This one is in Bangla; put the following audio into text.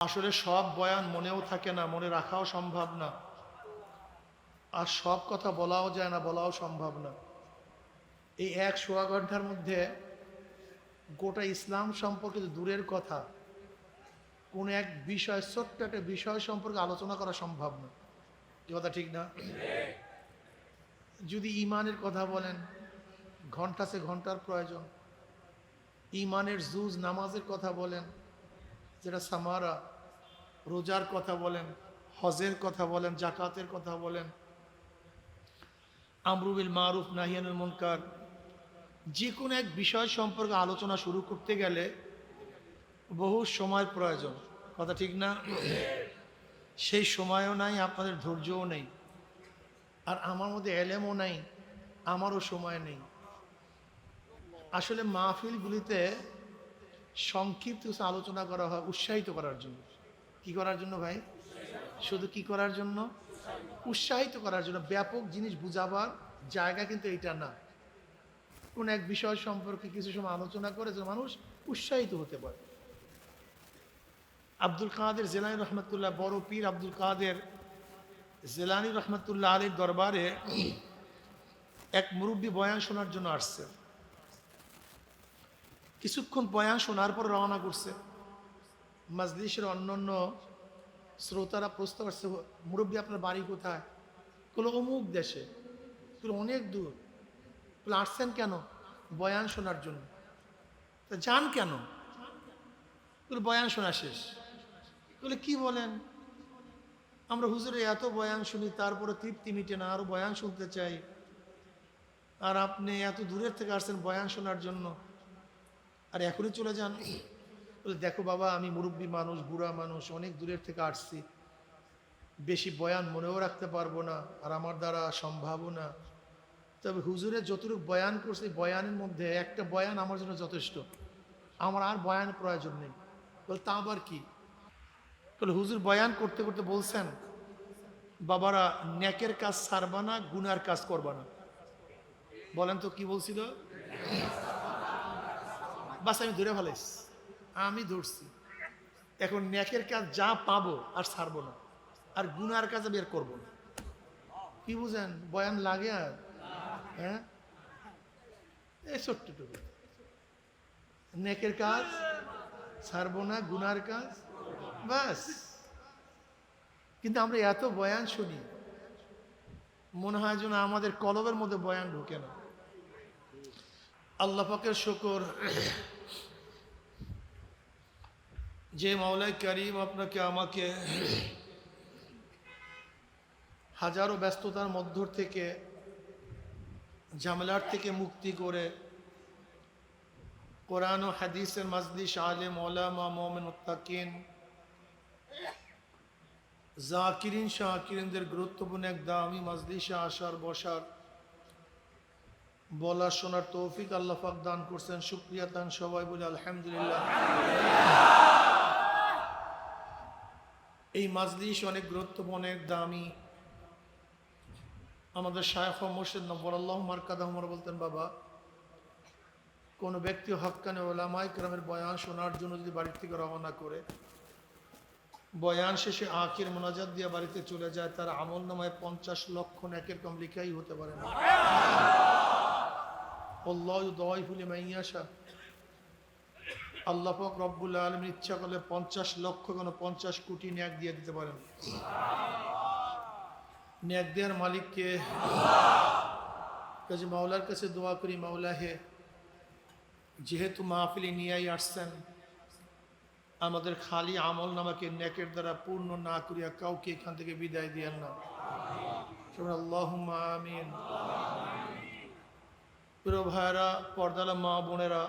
আসলে সব বয়ান মনেও থাকে না, মনে রাখাও সম্ভব না। আর সব কথা বলাও যায় না, বলাও সম্ভব না। এই এক সোয়া ঘণ্টার মধ্যে গোটা ইসলাম সম্পর্কে দূরের কথা, কোন এক বিষয়, ছোট্ট একটা বিষয় সম্পর্কে আলোচনা করা সম্ভব না। এ কথা, ঠিক না? যদি ইমানের কথা বলেন, ঘণ্টা সে ঘণ্টার প্রয়োজন। ইমানের জুজ নামাজের কথা বলেন, যেটা সামারা রোজার কথা বলেন, হজের কথা বলেন, জাকাতের কথা বলেন। আমরুবিল মারুফ নাহিয়ানুল মুনকার। যে কোনো এক বিষয় সম্পর্কে আলোচনা শুরু করতে গেলে বহু সময় প্রয়োজন। কথা ঠিক না? সেই সময়ও নাই, আপনাদের ধৈর্যও নেই। আর আমার মধ্যে এলেমও নাই, আমারও সময় নেই। আসলে মাহফিলগুলিতে সংক্ষিপ্ত আলোচনা করা হয়, উৎসাহিত করার জন্য। কি করার জন্য ভাই? শুধু কি করার জন্য? উৎসাহিত করার জন্য। ব্যাপক জিনিস বুঝাবার জায়গা কিন্তু এটা না। কোন এক বিষয় সম্পর্কে কিছু সময় আলোচনা করে যে মানুষ উৎসাহিত হতে পারে। আব্দুল কাদের জেলানি রহমতুল্লাহ, বড় পীর আব্দুল কাদের জেলানি রহমতুল্লাহ আলীর দরবারে এক মুরব্বী বয়ান শোনার জন্য আসছে। কিছুক্ষণ বয়ান শোনার পর রওনা করছে। মাজলিসের অন্যান্য শ্রোতারা প্রশ্ন করছে, মুরব্বী, আপনার বাড়ি কোথায়? কোনো অমুক দেশে? কোনো অনেক দূর। বলে আসছেন কেন? বয়ান শোনার জন্য। তা যান কেন? বলে বয়ান শোনা শেষ। বলে, কি বলেন? আমরা হুজুরে এত বয়ান শুনি, তারপরে তৃপ্তি মিটে না আরও বয়ান শুনতে চাই। আর আপনি এত দূরের থেকে আসছেন বয়ান শোনার জন্য। আর এখনই চলে যান। বলে, দেখো বাবা, আমি মুরব্বী মানুষ, বুড়া মানুষ, অনেক দূরের থেকে আসছি। বেশি বয়ান মনেও রাখতে পারব না, আর আমার দ্বারা সম্ভাবও না। তবে হুজুরের যতটুকু বয়ান করছে, বয়ানের মধ্যে একটা বয়ান আমার জন্য যথেষ্ট। আমার আর বয়ান প্রয়োজন নেই। বলে, তা আবার কি? বলে, হুজুর বয়ান করতে করতে বলছেন, বাবারা, ন্যাকের কাজ ছাড়বা না, গুনার কাজ করবা না। বলেন তো কি বলছিল? বাস, আমি ধরে ফেলাইছি। আমি ধরছি। এখন ন্যাকের কাজ যা পাবো আর ছাড়বো না। আর গুনার কাজ আর করব না। কি বুঝেন? বয়ান লাগে আর। হ্যাঁ? এই ছোট্টটুকু নেকের কাজ, ছাড়বো না, গুনার কাজ বাস কিন্তু আমরা এত বয়ান শুনি, মনে হয় যেন আমাদের কলবের মধ্যে বয়ান ঢুকে না। আল্লাহ পাকের শকর যে মাওলাই করিম আপনাকে আমাকে হাজারো ব্যস্ততার মধ্য থেকে ঝামেলার থেকে মুক্তি করে কোরআন ও হাদিসের মাজলিস আলেম ওলামা মোমেন উত্তাকিন জাকিরিন, শাকিরিনদের গুরুত্বপূর্ণ এক দামি মাজলিসে আসার বসার বলা শোনার তৌফিক আল্লাহ পাক দান করছেন। শুক্রিয়া দান সবাই বলে আলহামদুলিল্লাহ। এই মাজলিস অনেক গুরুত্বপূর্ণ অনেক দামি। আমাদের শায়খ মোর্শেদ নব্বর, আল্লাহ মার্কাদাহমর বলতেন, বাবা, কোনো ব্যক্তি হকানে ওলামাই গ্রামের বয়ান শোনার জন্য যদি বাড়ির থেকে রওনা করে, বয়ান শেষে আখের মোনাজাত দিয়ে বাড়িতে চলে যায়, তার আমল নামায় পঞ্চাশ লক্ষ একের কম লিখাই হতে পারে না। দয় আল্লাহ পাক রব্বুল আলম ইচ্ছা করলে পঞ্চাশ লক্ষ কোনো পঞ্চাশ কোটি ন্যাক দিয়ে দিতে পারেন। ন্যাক দেওয়ার মালিককে কাজে মাওলার কাছে দোয়া করি মাওলা হে, যেহেতু মাহফিলে নিয়েই আসছেন, আমাদের খালি আমল নামাকে ন্যাকের দ্বারা পূর্ণ না করিয়া কাউকে এখান থেকে বিদায় দিয়েন না। আল্লাহ আমিন। প্রিয় ভাইরা পর্দালা মা বোনেরা